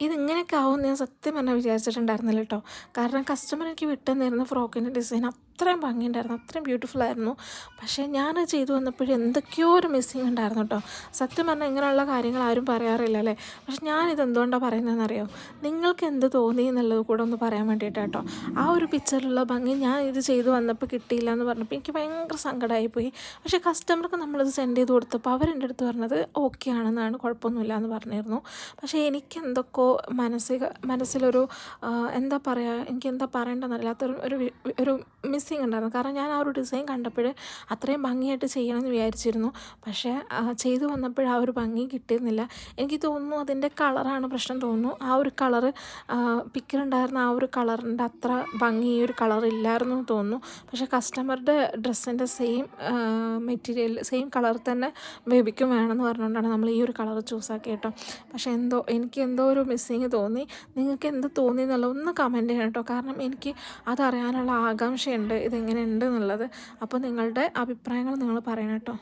ഇതിങ്ങനെയൊക്കെ ആവും ഞാൻ സത്യം പറഞ്ഞാൽ വിചാരിച്ചിട്ടുണ്ടായിരുന്നില്ല കേട്ടോ കാരണം കസ്റ്റമർ എനിക്ക് വിട്ടുതന്നിരുന്ന ഫ്രോക്കിന്റെ ഡിസൈൻ അത്രയും ഭംഗിയുണ്ടായിരുന്നു അത്രയും ബ്യൂട്ടിഫുൾ ആയിരുന്നു. പക്ഷേ ഞാൻ ചെയ്തു വന്നപ്പോഴും എന്തൊക്കെയോ ഒരു മിസ്സിങ് ഉണ്ടായിരുന്നു കേട്ടോ സത്യം പറഞ്ഞാൽ ഇങ്ങനെയുള്ള കാര്യങ്ങൾ ആരും പറയാറില്ല അല്ലേ? പക്ഷെ ഞാനിത് എന്തുകൊണ്ടാണ് പറയുന്നതെന്ന് അറിയോ നിങ്ങൾക്ക് എന്ത് തോന്നി എന്നുള്ളത് കൂടെ ഒന്ന് പറയാൻ വേണ്ടിയിട്ട് കേട്ടോ ആ ഒരു പിക്ചറിലുള്ള ഭംഗി ഞാൻ ഇത് ചെയ്തു വന്നപ്പോൾ കിട്ടിയില്ല എന്ന് പറഞ്ഞപ്പോൾ എനിക്ക് ഭയങ്കര സങ്കടമായി പോയി പക്ഷേ കസ്റ്റമർക്ക് നമ്മളിത് സെൻഡ് ചെയ്ത് കൊടുത്തപ്പോൾ അവരെന്റെ അടുത്ത് പറഞ്ഞത് ഓക്കെ ആണെന്നാണ് കുഴപ്പമൊന്നുമില്ല എന്ന് പറഞ്ഞിരുന്നു. പക്ഷേ എനിക്ക് എന്തൊക്കെയോ മനസ്സിക മനസ്സിലൊരു എന്താ പറയുക എനിക്ക് എന്താ പറയേണ്ടതെന്നറിയാത്തൊരു ഒരു ഒരു ഒരു മിസ്സിങ് ഉണ്ടായിരുന്നു. കാരണം ഞാൻ ആ ഒരു ഡിസൈൻ കണ്ടപ്പോൾ അത്രയും ഭംഗിയായിട്ട് ചെയ്യണമെന്ന് വിചാരിച്ചിരുന്നു. പക്ഷേ ചെയ്തു വന്നപ്പോൾ ആ ഒരു ഭംഗി കിട്ടിയിരുന്നില്ല. എനിക്ക് തോന്നുന്നു അതിന്റെ കളറാണ് പ്രശ്നം തോന്നുന്നു. ആ ഒരു കളറ് പിക്കിലുണ്ടായിരുന്ന ആ ഒരു കളറിന്റെ അത്ര ഭംഗി ഈ ഒരു കളർ ഇല്ലായിരുന്നു തോന്നുന്നു. പക്ഷേ കസ്റ്റമറുടെ ഡ്രസ്സിന്റെ സെയിം മെറ്റീരിയൽ സെയിം കളർ തന്നെ ബേബിക്കും വേണമെന്ന് പറഞ്ഞുകൊണ്ടാണ് നമ്മൾ ഈ ഒരു കളർ ചൂസാക്കി കേട്ടോ. പക്ഷേ എന്തോ എനിക്ക് എന്തോ ഒരു മിസ്സിങ് തോന്നി. നിങ്ങൾക്ക് എന്ത് തോന്നി എന്നുള്ള ഒന്ന് കമന്റ് ചെയ്യണം കേട്ടോ. കാരണം എനിക്ക് അതറിയാനുള്ള ആകാംക്ഷയുണ്ട്. ഇതെങ്ങനെ ഉണ്ട് എന്നുള്ളത്. അപ്പോൾ നിങ്ങളുടെ അഭിപ്രായങ്ങൾ നിങ്ങൾ പറയണം കേട്ടോ.